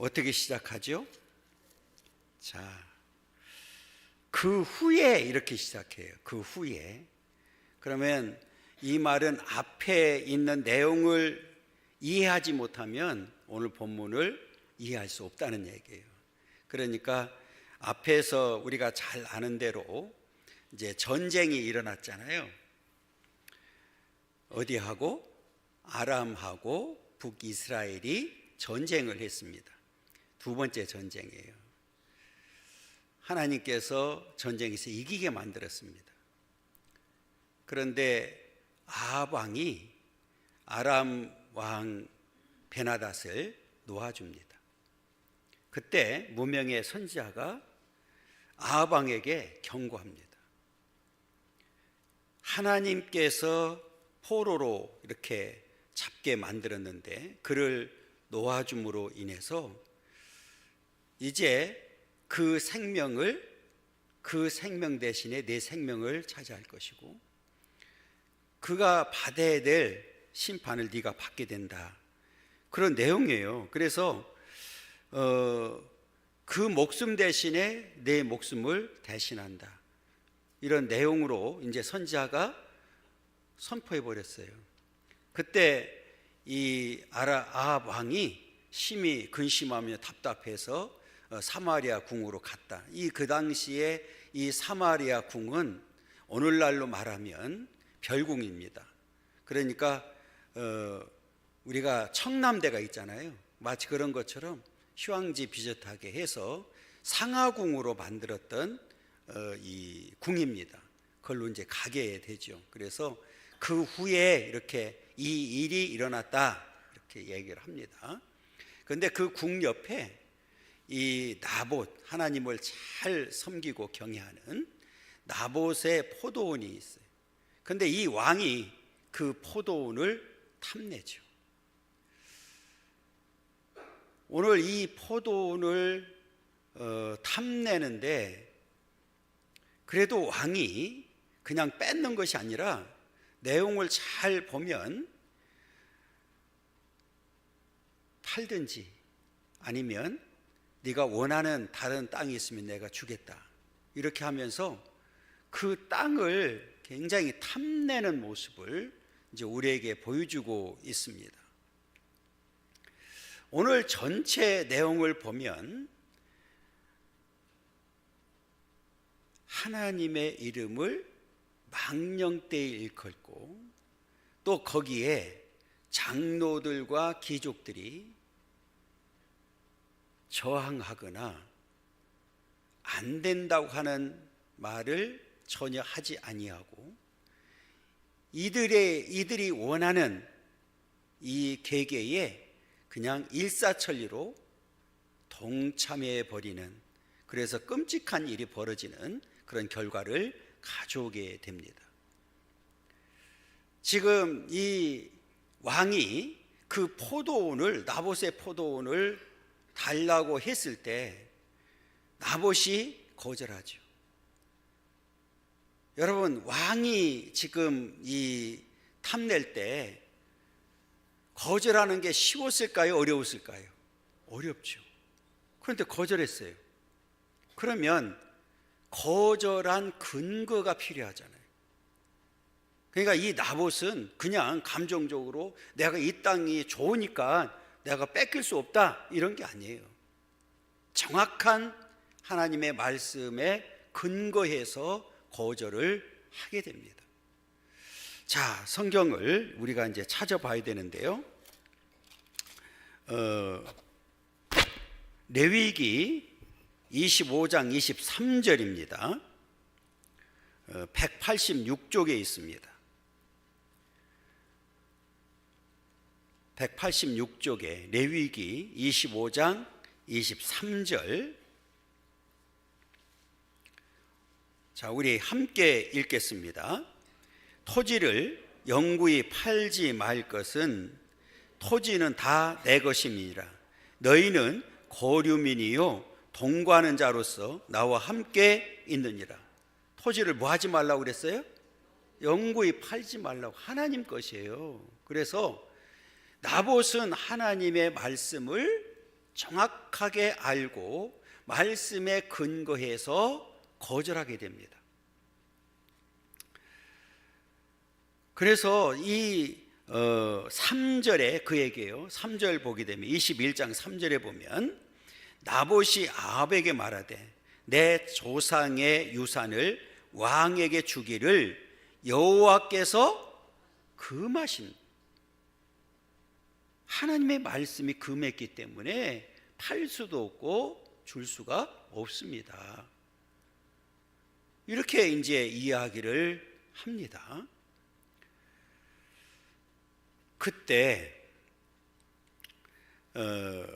어떻게 시작하죠? 자, 그 후에 이렇게 시작해요. 그 후에. 그러면 이 말은 앞에 있는 내용을 이해하지 못하면 오늘 본문을 이해할 수 없다는 얘기예요. 그러니까 앞에서 우리가 잘 아는 대로 이제 전쟁이 일어났잖아요. 어디하고 아람하고 북이스라엘이 전쟁을 했습니다. 두 번째 전쟁이에요. 하나님께서 전쟁에서 이기게 만들었습니다. 그런데 아합 왕이 아람 왕 베나닷을 놓아줍니다. 그때 무명의 선지자가 아합 왕에게 경고합니다. 하나님께서 포로로 이렇게 잡게 만들었는데 그를 놓아줌으로 인해서 이제 그 생명을 그 생명 대신에 내 생명을 차지할 것이고 그가 받아야 될 심판을 네가 받게 된다. 그런 내용이에요. 그래서 어, 그 목숨 대신에 내 목숨을 대신한다. 이런 내용으로 이제 선지자가 선포해 버렸어요. 그때 이 아라 아합 왕이 심히 근심하며 답답해서 어, 사마리아 궁으로 갔다. 이 그 당시에 이 사마리아 궁은 오늘날로 말하면 별궁입니다. 그러니까 어, 우리가 청남대가 있잖아요. 마치 그런 것처럼 휴양지 비슷하게 해서 상하궁으로 만들었던 어, 이 궁입니다. 그걸로 이제 가게 되죠. 그래서 그 후에 이렇게 이 일이 일어났다 이렇게 얘기를 합니다. 그런데 그 궁 옆에 이 나봇 하나님을 잘 섬기고 경외하는 나봇의 포도원이 있어요. 근데 이 왕이 그 포도원을 탐내죠. 오늘 이 포도원을 어, 탐내는데 그래도 왕이 그냥 뺏는 것이 아니라 내용을 잘 보면 팔든지 아니면 네가 원하는 다른 땅이 있으면 내가 주겠다. 이렇게 하면서 그 땅을 굉장히 탐내는 모습을 이제 우리에게 보여주고 있습니다. 오늘 전체 내용을 보면 하나님의 이름을 망령되이 일컫고 또 거기에 장로들과 귀족들이 저항하거나 안 된다고 하는 말을 전혀 하지 아니하고 이들의 이들이 원하는 이 계계에 그냥 일사천리로 동참해 버리는 그래서 끔찍한 일이 벌어지는 그런 결과를 가져오게 됩니다. 지금 이 왕이 그 포도원을 나봇의 포도원을 달라고 했을 때 나봇이 거절하죠. 여러분 왕이 지금 이 탐낼 때 거절하는 게 쉬웠을까요? 어려웠을까요? 어렵죠. 그런데 거절했어요. 그러면 거절한 근거가 필요하잖아요. 그러니까 이 나봇은 그냥 감정적으로 내가 이 땅이 좋으니까 내가 뺏길 수 없다 이런 게 아니에요. 정확한 하나님의 말씀에 근거해서 거절을 하게 됩니다. 자, 성경을 우리가 이제 찾아봐야 되는데요. 어, 레위기 25장 23절입니다. 어, 186쪽에 있습니다. 186쪽에 레위기 25장 23절 자, 우리 함께 읽겠습니다. 토지를 영구히 팔지 말 것은 토지는 다 내 것임이니라. 너희는 거류민이요 동거하는 자로서 나와 함께 있느니라. 토지를 뭐 하지 말라고 그랬어요? 영구히 팔지 말라고 하나님 것이에요. 그래서 나봇은 하나님의 말씀을 정확하게 알고 말씀에 근거해서 거절하게 됩니다. 그래서 이 어, 3절에 그에게요. 3절 보게 되면 21장 3절에 보면 나봇이 아합에게 말하되 내 조상의 유산을 왕에게 주기를 여호와께서 금하신 하나님의 말씀이 금했기 때문에 팔 수도 없고 줄 수가 없습니다. 이렇게 이제 이야기를 합니다. 그때 어,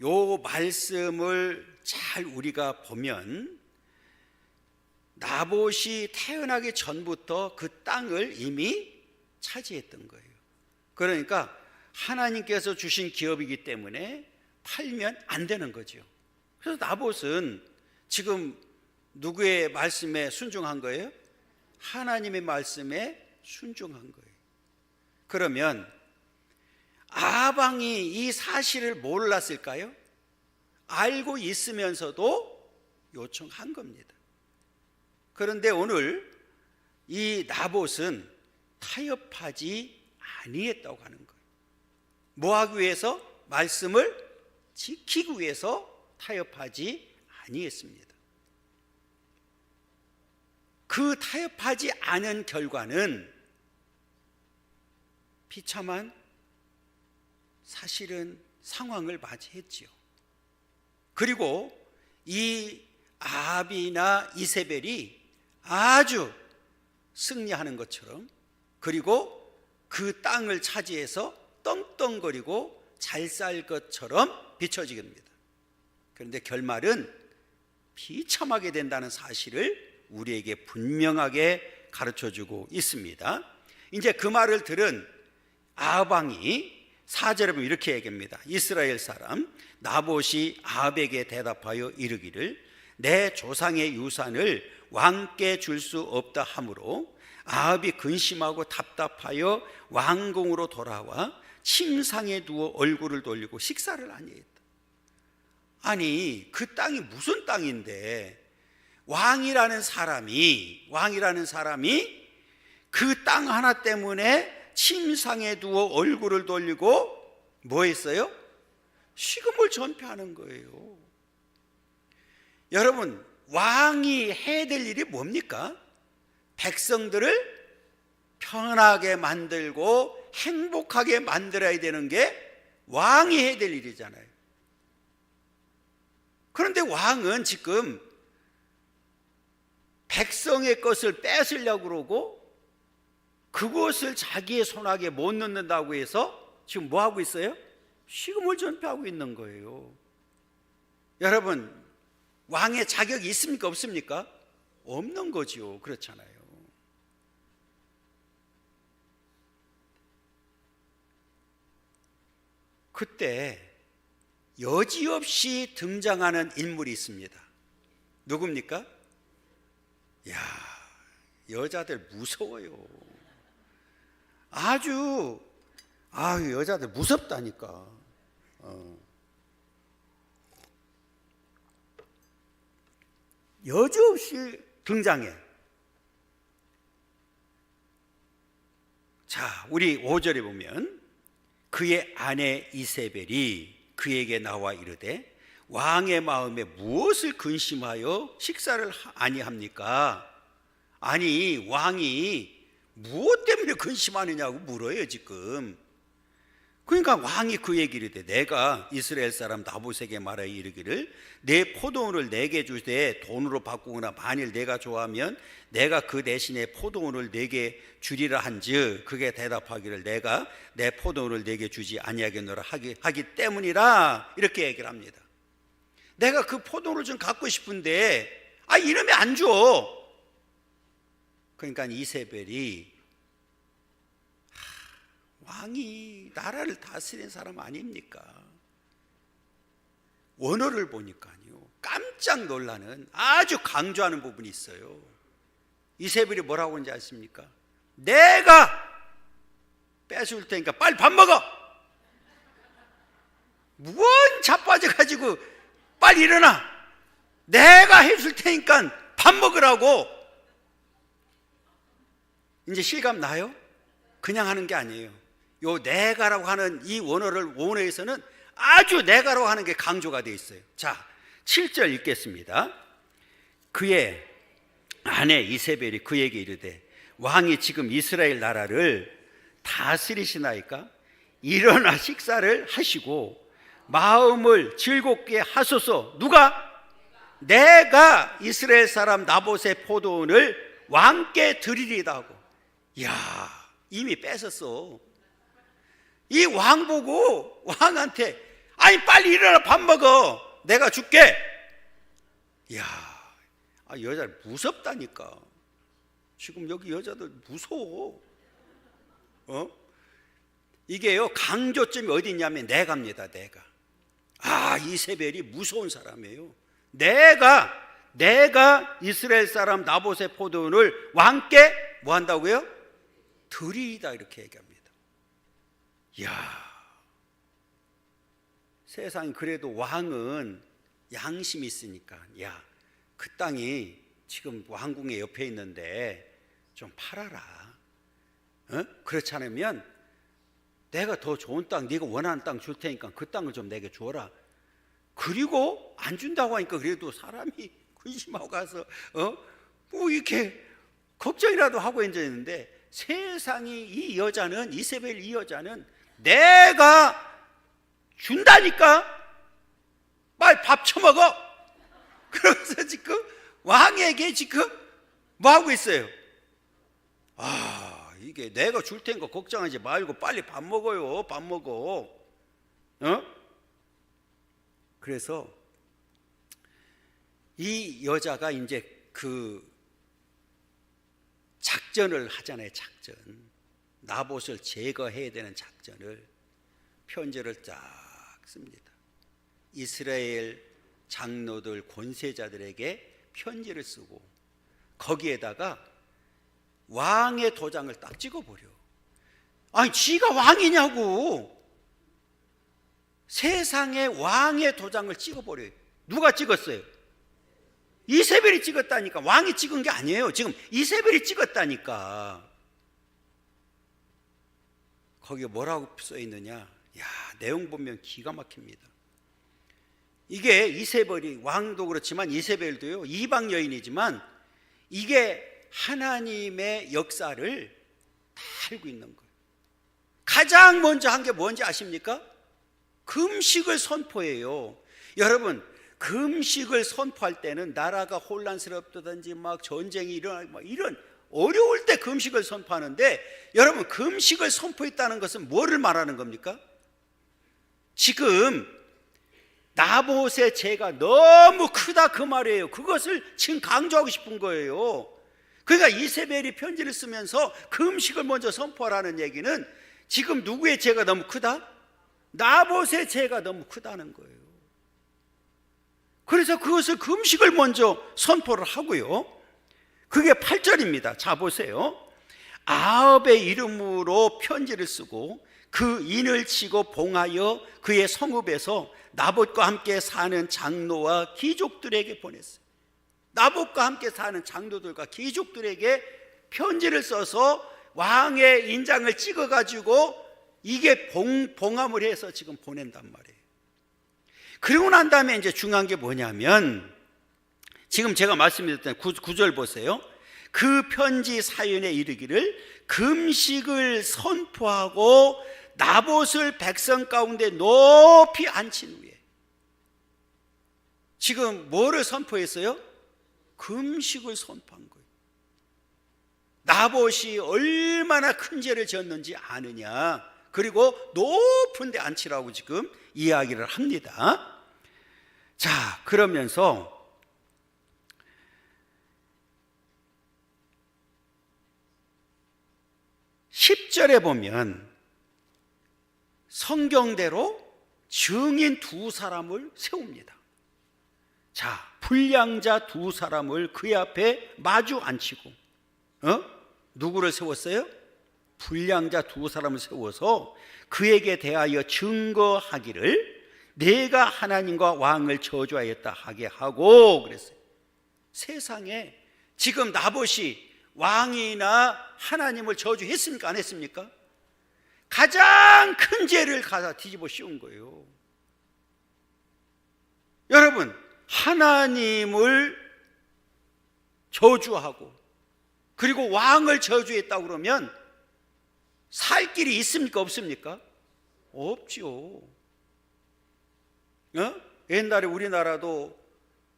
요 말씀을 잘 우리가 보면 나봇이 태어나기 전부터 그 땅을 이미 차지했던 거예요. 그러니까 하나님께서 주신 기업이기 때문에 팔면 안 되는 거죠. 그래서 나봇은 지금 누구의 말씀에 순종한 거예요? 하나님의 말씀에 순종한 거예요. 그러면 아방이 이 사실을 몰랐을까요? 알고 있으면서도 요청한 겁니다. 그런데 오늘 이 나봇은 타협하지 아니했다고 하는 거예요. 뭐 하기 위해서? 말씀을 지키기 위해서 타협하지 아니했습니다. 그 타협하지 않은 결과는 비참한 사실은 상황을 맞이했지요. 그리고 이 아합이나 이세벨이 아주 승리하는 것처럼 그리고 그 땅을 차지해서 떵떵거리고 잘 살 것처럼 비춰지게 됩니다. 그런데 결말은 비참하게 된다는 사실을 우리에게 분명하게 가르쳐 주고 있습니다. 이제 그 말을 들은 아방이 사절에 이렇게 얘기합니다. 이스라엘 사람 나봇이 아합에게 대답하여 이르기를 내 조상의 유산을 왕께 줄 수 없다 하므로 아합이 근심하고 답답하여 왕궁으로 돌아와 침상에 누워 얼굴을 돌리고 식사를 아니했다. 아니 그 땅이 무슨 땅인데 왕이라는 사람이 왕이라는 사람이 그 땅 하나 때문에 침상에 누워 얼굴을 돌리고 뭐 했어요? 식음을 전폐하는 거예요. 여러분, 왕이 해야 될 일이 뭡니까? 백성들을 편하게 만들고 행복하게 만들어야 되는 게 왕이 해야 될 일이잖아요. 그런데 왕은 지금 백성의 것을 뺏으려고 그러고 그것을 자기의 손아귀에 못 넣는다고 해서 지금 뭐 하고 있어요? 식음을 전폐하고 있는 거예요. 여러분, 왕의 자격이 있습니까? 없습니까? 없는 거지요. 그렇잖아요. 그때 여지없이 등장하는 인물이 있습니다. 누굽니까? 야, 여자들 무서워요. 아주 아 여자들 무섭다니까. 어. 여지없이 등장해. 자, 우리 5절에 보면 그의 아내 이세벨이 그에게 나와 이르되 왕의 마음에 무엇을 근심하여 식사를 아니합니까? 아니 왕이 무엇 때문에 근심하느냐고 물어요 지금. 그러니까 왕이 그 얘기를 해 내가 이스라엘 사람 나봇에게 말하여 이르기를 내 포도원을 내게 주되 돈으로 바꾸거나 만일 내가 좋아하면 내가 그 대신에 포도원을 내게 주리라 한즉 그게 대답하기를 내가 내 포도원을 내게 주지 아니하겠노라 하기, 하기 때문이라 이렇게 얘기를 합니다. 내가 그 포도원을 좀 갖고 싶은데 아 이러면 안 줘. 그러니까 이세벨이 왕이 나라를 다스린 사람 아닙니까? 원어를 보니까요 깜짝 놀라는 아주 강조하는 부분이 있어요. 이세벨이 뭐라고 하는지 아십니까? 내가 뺏을 테니까 빨리 밥 먹어. 뭔 자빠져 가지고 빨리 일어나. 내가 해줄 테니까 밥 먹으라고. 이제 실감 나요? 그냥 하는 게 아니에요. 요 내가라고 하는 이 원어를 원어에서는 아주 내가라고 하는 게 강조가 되어 있어요. 자, 7절 읽겠습니다. 그의 아내 이세벨이 그에게 이르되 왕이 지금 이스라엘 나라를 다스리시나이까? 일어나 식사를 하시고 마음을 즐겁게 하소서. 누가? 내가 이스라엘 사람 나봇의 포도원을 왕께 드리리다 하고. 야, 이미 뺏었어. 이 왕 보고 왕한테 아니 빨리 일어나 밥 먹어. 내가 줄게. 야, 아, 여자 무섭다니까. 지금 여기 여자들 무서워. 어? 이게요 강조점이 어디 있냐면 내가입니다. 내가. 아 이세벨이 무서운 사람이에요. 내가 내가 이스라엘 사람 나봇의 포도원을 왕께 뭐 한다고요? 드리이다 이렇게 얘기합니다. 야 세상 그래도 왕은 양심이 있으니까 야 그 땅이 지금 왕궁의 옆에 있는데 좀 팔아라. 어? 그렇지 않으면 내가 더 좋은 땅, 네가 원하는 땅 줄 테니까 그 땅을 좀 내게 줘라. 그리고 안 준다고 하니까 그래도 사람이 근심하고 가서 어 뭐 이렇게 걱정이라도 하고 앉아 있는데 세상이 이 여자는 이세벨 이 여자는 내가 준다니까 빨리 밥 처먹어. 그러면서 지금 왕에게 지금 뭐 하고 있어요? 아, 이게 내가 줄 테니까 걱정하지 말고 빨리 밥 먹어요. 밥 먹어. 어? 그래서 이 여자가 이제 그 작전을 하잖아요. 작전. 나봇을 제거해야 되는 작전을 편지를 쫙 씁니다. 이스라엘 장로들 권세자들에게 편지를 쓰고 거기에다가 왕의 도장을 딱 찍어버려. 아니, 지가 왕이냐고. 세상에 왕의 도장을 찍어버려요. 누가 찍었어요? 이세벨이 찍었다니까. 왕이 찍은 게 아니에요. 지금 이세벨이 찍었다니까. 거기에 뭐라고 써 있느냐? 야, 내용 보면 기가 막힙니다. 이게 이세벨이 왕도 그렇지만 이세벨도요. 이방 여인이지만 이게 하나님의 역사를 다 알고 있는 거예요. 가장 먼저 한 게 뭔지 아십니까? 금식을 선포해요. 여러분, 금식을 선포할 때는 나라가 혼란스럽다든지 막 전쟁이 일어나고 막 이런 어려울 때 금식을 선포하는데 여러분, 금식을 선포했다는 것은 뭐를 말하는 겁니까? 지금 나봇의 죄가 너무 크다 그 말이에요. 그것을 지금 강조하고 싶은 거예요. 그러니까 이세벨이 편지를 쓰면서 금식을 먼저 선포하라는 얘기는 지금 누구의 죄가 너무 크다? 나봇의 죄가 너무 크다는 거예요. 그래서 그것을 금식을 먼저 선포를 하고요. 그게 8절입니다. 자 보세요. 아합의 이름으로 편지를 쓰고 그 인을 치고 봉하여 그의 성읍에서 나봇과 함께 사는 장로와 귀족들에게 보냈어요. 나봇과 함께 사는 장로들과 귀족들에게 편지를 써서 왕의 인장을 찍어 가지고 이게 봉, 봉함을 해서 지금 보낸단 말이에요. 그리고 난 다음에 이제 중요한 게 뭐냐면 지금 제가 말씀드렸던 구, 구절 보세요. 그 편지 사연에 이르기를 금식을 선포하고 나봇을 백성 가운데 높이 앉힌 후에 지금 뭐를 선포했어요? 금식을 선포한 거예요. 나봇이 얼마나 큰 죄를 지었는지 아느냐. 그리고 높은 데 앉히라고 지금 이야기를 합니다. 자, 그러면서 (10절에) 보면 성경대로 증인 두 사람을 세웁니다. 자, 불량자 두 사람을 그 앞에 마주 앉히고 어? 누구를 세웠어요? 불량자 두 사람을 세워서 그에게 대하여 증거하기를 내가 하나님과 왕을 저주하였다 하게 하고 그랬어요. 세상에 지금 나봇이 왕이나 하나님을 저주했습니까? 안 했습니까? 가장 큰 죄를 가다 뒤집어 씌운 거예요. 여러분, 하나님을 저주하고 그리고 왕을 저주했다고 그러면 살 길이 있습니까? 없습니까? 없지요. 어? 옛날에 우리나라도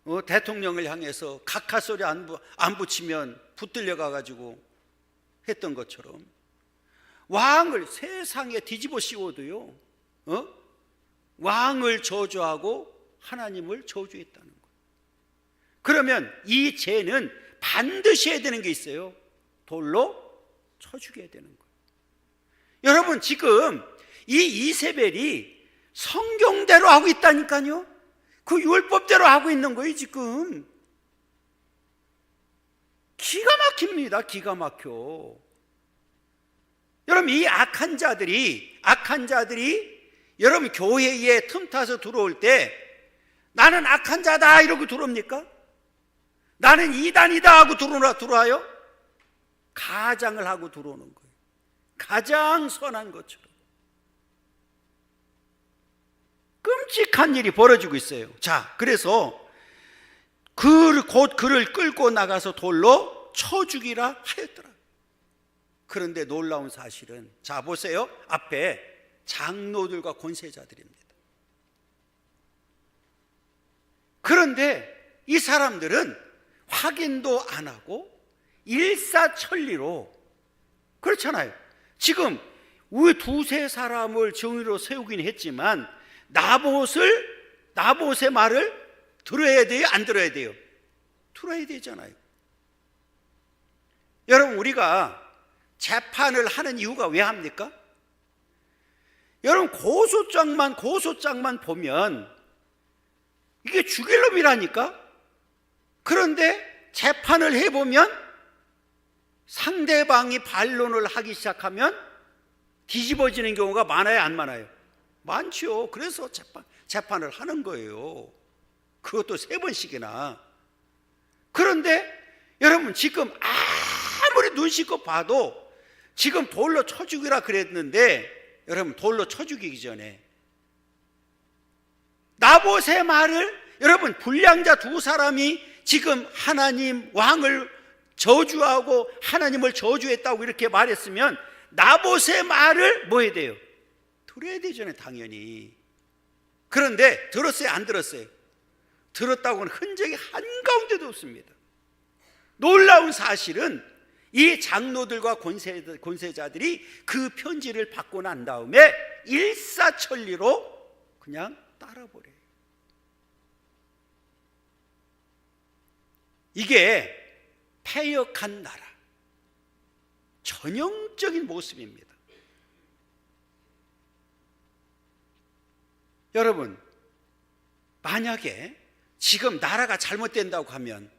어, 대통령을 향해서 각하 소리 안, 부- 안 붙이면 붙들려 가가지고 했던 것처럼 왕을 세상에 뒤집어 씌워도요, 어? 왕을 저주하고 하나님을 저주했다는 거예요. 그러면 이 죄는 반드시 해야 되는 게 있어요. 돌로 쳐 죽여야 되는 거예요. 여러분, 지금 이 이세벨이 성경대로 하고 있다니까요. 그 율법대로 하고 있는 거예요, 지금. 기가 막힙니다. 기가 막혀. 여러분, 이 악한 자들이, 악한 자들이 여러분 교회에 틈타서 들어올 때 나는 악한 자다 이러고 들어옵니까? 나는 이단이다 하고 들어오나 들어와요? 가장을 하고 들어오는 거예요. 가장 선한 것처럼. 끔찍한 일이 벌어지고 있어요. 자, 그래서 그, 곧 그를 끌고 나가서 돌로 쳐 죽이라 하였더라. 그런데 놀라운 사실은, 자, 보세요. 앞에 장로들과 권세자들입니다. 그런데 이 사람들은 확인도 안 하고 일사천리로 그렇잖아요. 지금 두세 사람을 정의로 세우긴 했지만 나봇을 나봇의 말을 들어야 돼요, 안 들어야 돼요? 들어야 되잖아요. 여러분 우리가 재판을 하는 이유가 왜 합니까? 여러분 고소장만 고소장만 보면 이게 죽일 놈이라니까. 그런데 재판을 해보면 상대방이 반론을 하기 시작하면 뒤집어지는 경우가 많아요, 안 많아요? 많죠. 그래서 재판, 재판을 하는 거예요. 그것도 세 번씩이나. 그런데 여러분 지금 아무리 눈 씻고 봐도 지금 돌로 쳐 죽이라 그랬는데 여러분 돌로 쳐 죽이기 전에 나봇의 말을 여러분 불량자 두 사람이 지금 하나님 왕을 저주하고 하나님을 저주했다고 이렇게 말했으면 나봇의 말을 뭐 해야 돼요? 들어야 되잖아요 당연히 그런데 들었어요 안 들었어요? 들었다고는 흔적이 한가운데도 없습니다 놀라운 사실은 이 장로들과 권세, 권세자들이 그 편지를 받고 난 다음에 일사천리로 그냥 따라버려요. 이게 패역한 나라, 전형적인 모습입니다. 여러분, 만약에 지금 나라가 잘못된다고 하면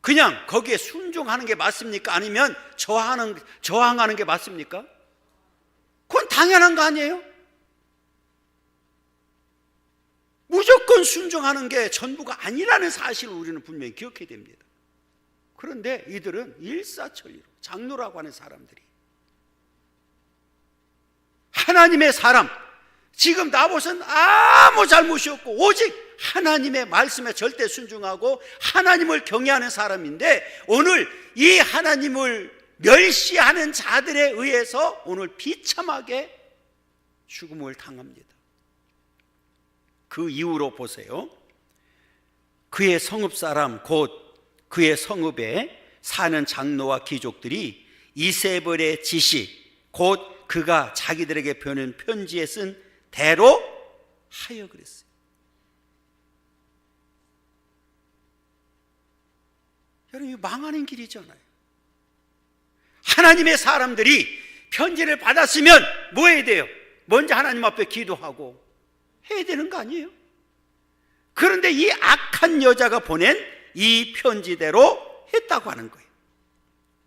그냥 거기에 순종하는 게 맞습니까? 아니면 저항하는, 저항하는 게 맞습니까? 그건 당연한 거 아니에요? 무조건 순종하는 게 전부가 아니라는 사실을 우리는 분명히 기억해야 됩니다. 그런데 이들은 일사천리로 장로라고 하는 사람들이 하나님의 사람 지금 나봇은 아무 잘못이 없고 오직 하나님의 말씀에 절대 순종하고 하나님을 경외하는 사람인데 오늘 이 하나님을 멸시하는 자들에 의해서 오늘 비참하게 죽음을 당합니다. 그 이후로 보세요. 그의 성읍 사람 곧 그의 성읍에 사는 장로와 귀족들이 이세벨의 지시 곧 그가 자기들에게 보낸 편지에 쓴 대로 하여 그랬어요. 여러분, 이 망하는 길이잖아요. 하나님의 사람들이 편지를 받았으면 뭐 해야 돼요? 먼저 하나님 앞에 기도하고 해야 되는 거 아니에요? 그런데 이 악한 여자가 보낸 이 편지대로 했다고 하는 거예요.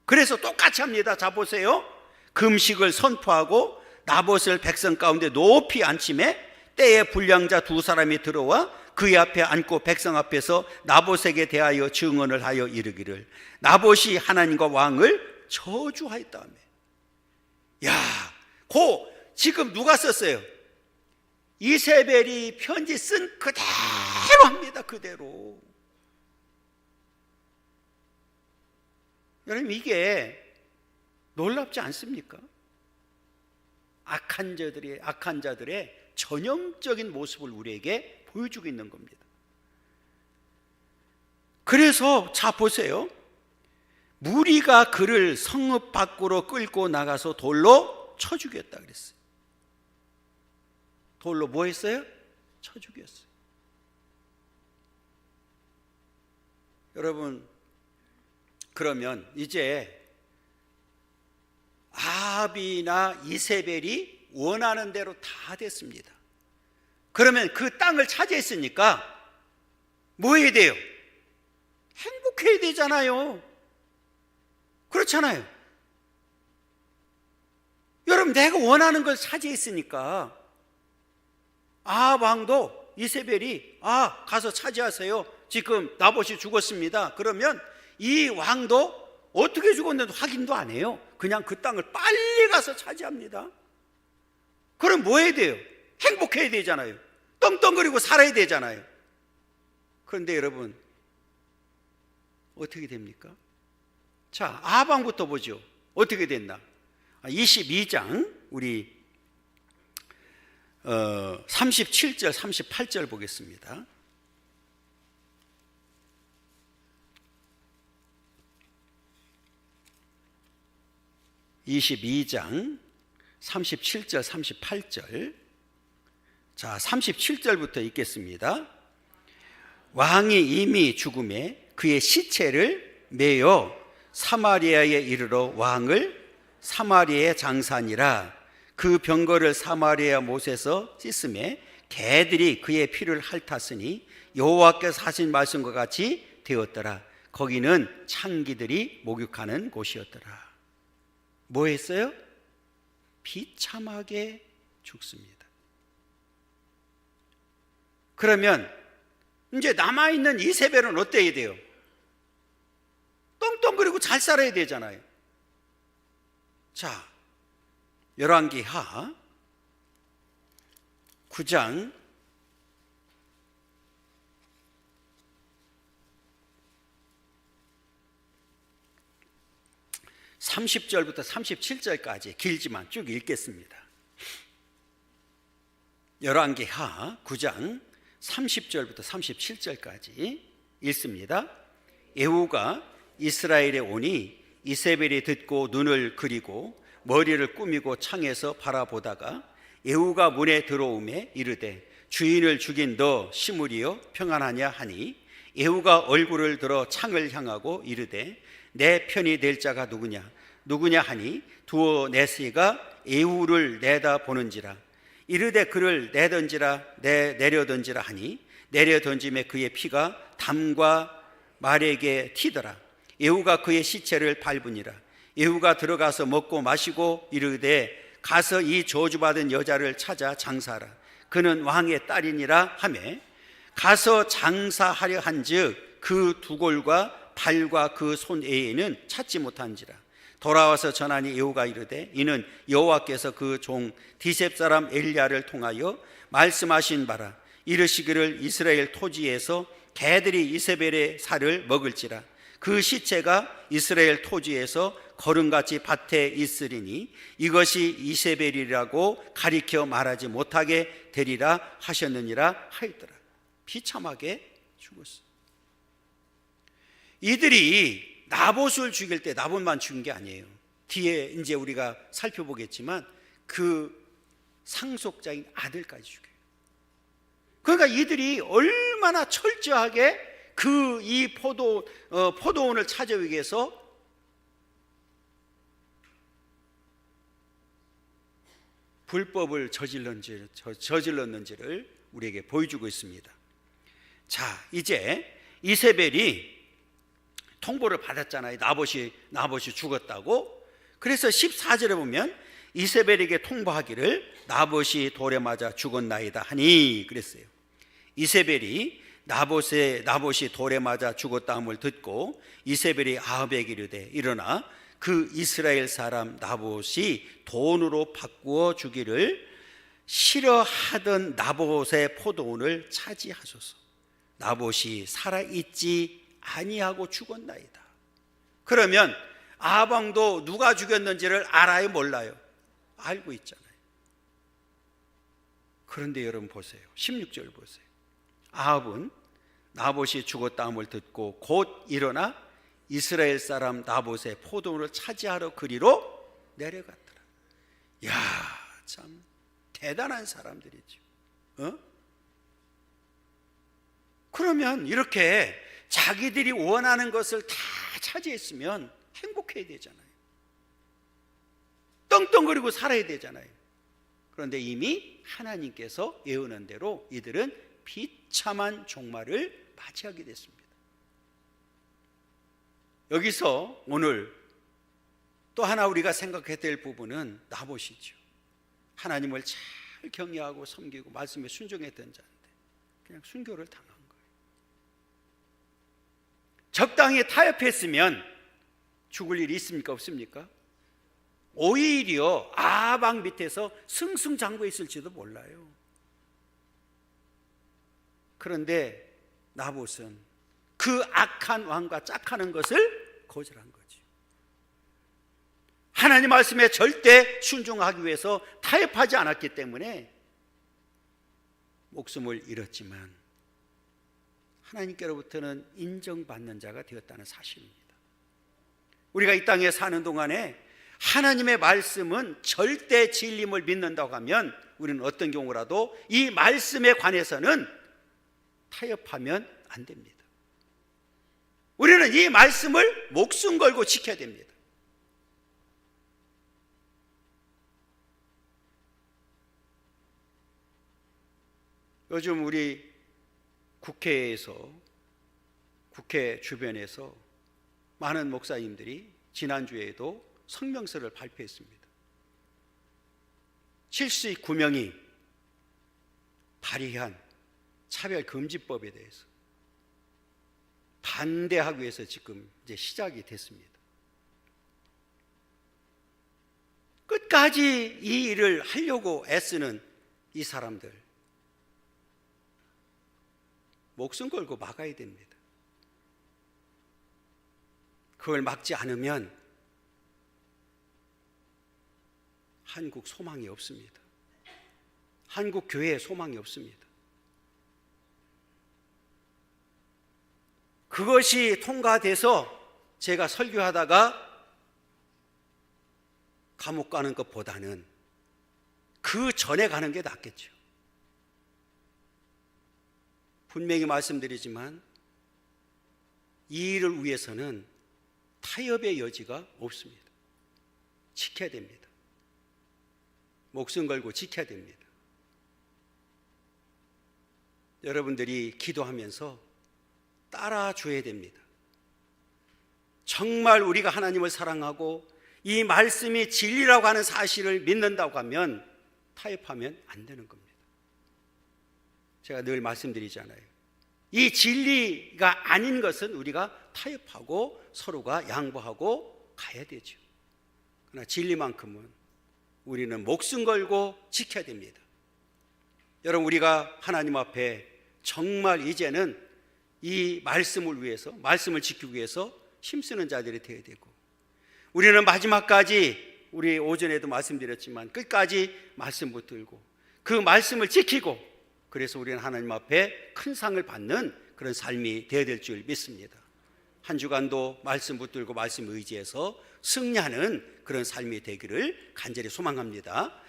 그래서 똑같이 합니다. 자 보세요. 금식을 선포하고 나봇을 백성 가운데 높이 앉힘에 때에 불량자 두 사람이 들어와 그의 앞에 앉고 백성 앞에서 나봇에게 대하여 증언을 하여 이르기를 나봇이 하나님과 왕을 저주하였다며. 야, 고 지금 누가 썼어요? 이세벨이 편지 쓴 그대로 합니다. 그대로. 여러분 이게 놀랍지 않습니까? 악한 자들의 악한 자들의 전형적인 모습을 우리에게 보여주고 있는 겁니다. 그래서 자 보세요. 무리가 그를 성읍 밖으로 끌고 나가서 돌로 쳐 죽였다 그랬어요. 돌로 뭐 했어요? 쳐 죽였어요. 여러분 그러면 이제 아합이나 이세벨이 원하는 대로 다 됐습니다. 그러면 그 땅을 차지했으니까 뭐 해야 돼요? 행복해야 되잖아요. 그렇잖아요. 여러분 내가 원하는 걸 차지했으니까 아합 왕도 이세벨이 아 가서 차지하세요. 지금 나봇이 죽었습니다. 그러면 이 왕도 어떻게 죽었는지 확인도 안 해요. 그냥 그 땅을 빨리 가서 차지합니다. 그럼 뭐 해야 돼요? 행복해야 되잖아요. 떵떵거리고 살아야 되잖아요. 그런데 여러분, 어떻게 됩니까? 자, 아방부터 보죠. 어떻게 됐나? 22장, 우리 어, 37절, 38절 보겠습니다. 22장 37절 38절 자 37절부터 읽겠습니다. 왕이 이미 죽음에 그의 시체를 메어 사마리아에 이르러 왕을 사마리아에 장사니라 그 병거를 사마리아 못에서 씻음에 개들이 그의 피를 핥았으니 여호와께서 하신 말씀과 같이 되었더라 거기는 창기들이 목욕하는 곳이었더라 뭐 했어요? 비참하게 죽습니다. 그러면 이제 남아있는 이세벨은 어때야 돼요? 떵떵거리고 잘 살아야 되잖아요. 자, 열왕기 하 9장 30절부터 37절까지 길지만 쭉 읽겠습니다. 열왕기하 9장 30절부터 37절까지 읽습니다. 에후가 이스라엘에 오니 이세벨이 듣고 눈을 그리고 머리를 꾸미고 창에서 바라보다가 에후가 문에 들어오매 이르되 주인을 죽인 너 시므리여 평안하냐 하니? 에후가 얼굴을 들어 창을 향하고 이르되 내 편이 될 자가 누구냐? 누구냐 하니? 두어 네스가 에후를 내다 보는지라 이르되 그를 내던지라 내 내려던지라 하니 내려던짐에 그의 피가 담과 말에게 튀더라. 에후가 그의 시체를 밟으니라. 에후가 들어가서 먹고 마시고 이르되 가서 이 저주받은 여자를 찾아 장사하라. 그는 왕의 딸이니라 하매 가서 장사하려 한즉 그 두골과 발과 그손 외에는 찾지 못한지라 돌아와서 전하니 여호가 이르되 이는 여호와께서 그 종 디셉 사람 엘리야를 통하여 말씀하신 바라. 이르시기를 이스라엘 토지에서 개들이 이세벨의 살을 먹을지라. 그 시체가 이스라엘 토지에서 거름같이 밭에 있으리니 이것이 이세벨이라고 가리켜 말하지 못하게 되리라 하셨느니라 하였더라. 비참하게 죽었어. 이들이 나봇을 죽일 때 나봇만 죽인 게 아니에요. 뒤에 이제 우리가 살펴보겠지만 그 상속자인 아들까지 죽여요. 그러니까 이들이 얼마나 철저하게 그 이 포도 어, 포도원을 찾아오기 위해서 불법을 저질렀는지, 저질렀는지를 우리에게 보여주고 있습니다. 자, 이제 이세벨이 통보를 받았잖아요. 나봇이 나봇이 죽었다고. 그래서 14절에 보면 이세벨에게 통보하기를 나봇이 돌에 맞아 죽었나이다 하니 그랬어요. 이세벨이 나봇의 나봇이 돌에 맞아 죽었다 함을 듣고 이세벨이 아합에게 이르되 일어나 그 이스라엘 사람 나봇이 돈으로 바꾸어 주기를 싫어하던 나봇의 포도원을 차지하소서. 나봇이 살아 있지 아니하고 죽었나이다. 그러면 아방도 누가 죽였는지를 알아요, 몰라요? 알고 있잖아요. 그런데 여러분 보세요. 16절 보세요. 아합은 나봇이 죽었다함을 듣고 곧 일어나 이스라엘 사람 나봇의 포도원을 차지하러 그리로 내려갔더라. 야, 참 대단한 사람들이죠. 어? 그러면 이렇게 자기들이 원하는 것을 다 차지했으면 행복해야 되잖아요. 떵떵거리고 살아야 되잖아요. 그런데 이미 하나님께서 예언한 대로 이들은 비참한 종말을 맞이하게 됐습니다. 여기서 오늘 또 하나 우리가 생각해야 될 부분은 나보시죠. 하나님을 잘 경외하고 섬기고 말씀에 순종했던 자인데 그냥 순교를 거예요. 적당히 타협했으면 죽을 일이 있습니까 없습니까? 오히려 아방 밑에서 승승장구해 있을지도 몰라요. 그런데 나봇은 그 악한 왕과 짝하는 것을 거절한 거죠. 하나님 말씀에 절대 순종하기 위해서 타협하지 않았기 때문에 목숨을 잃었지만 하나님께로부터는 인정받는 자가 되었다는 사실입니다. 우리가 이 땅에 사는 동안에 하나님의 말씀은 절대 진림을 믿는다고 하면 우리는 어떤 경우라도 이 말씀에 관해서는 타협하면 안 됩니다. 우리는 이 말씀을 목숨 걸고 지켜야 됩니다. 요즘 우리 국회에서 국회 주변에서 많은 목사님들이 지난주에도 성명서를 발표했습니다. 79명이 발의한 차별금지법에 대해서 반대하기 위해서 지금 이제 시작이 됐습니다. 끝까지 이 일을 하려고 애쓰는 이 사람들 목숨 걸고 막아야 됩니다. 그걸 막지 않으면 한국 소망이 없습니다. 한국 교회에 소망이 없습니다. 그것이 통과돼서 제가 설교하다가 감옥 가는 것보다는 그 전에 가는 게 낫겠죠. 분명히 말씀드리지만 이 일을 위해서는 타협의 여지가 없습니다. 지켜야 됩니다. 목숨 걸고 지켜야 됩니다. 여러분들이 기도하면서 따라줘야 됩니다. 정말 우리가 하나님을 사랑하고 이 말씀이 진리라고 하는 사실을 믿는다고 하면 타협하면 안 되는 겁니다. 제가 늘 말씀드리잖아요. 이 진리가 아닌 것은 우리가 타협하고 서로가 양보하고 가야 되죠. 그러나 진리만큼은 우리는 목숨 걸고 지켜야 됩니다. 여러분, 우리가 하나님 앞에 정말 이제는 이 말씀을 위해서, 말씀을 지키기 위해서 힘쓰는 자들이 되어야 되고, 우리는 마지막까지 우리 오전에도 말씀드렸지만 끝까지 말씀 붙들고 그 말씀을 지키고 그래서 우리는 하나님 앞에 큰 상을 받는 그런 삶이 되어야 될 줄 믿습니다. 한 주간도 말씀 붙들고 말씀 의지해서 승리하는 그런 삶이 되기를 간절히 소망합니다.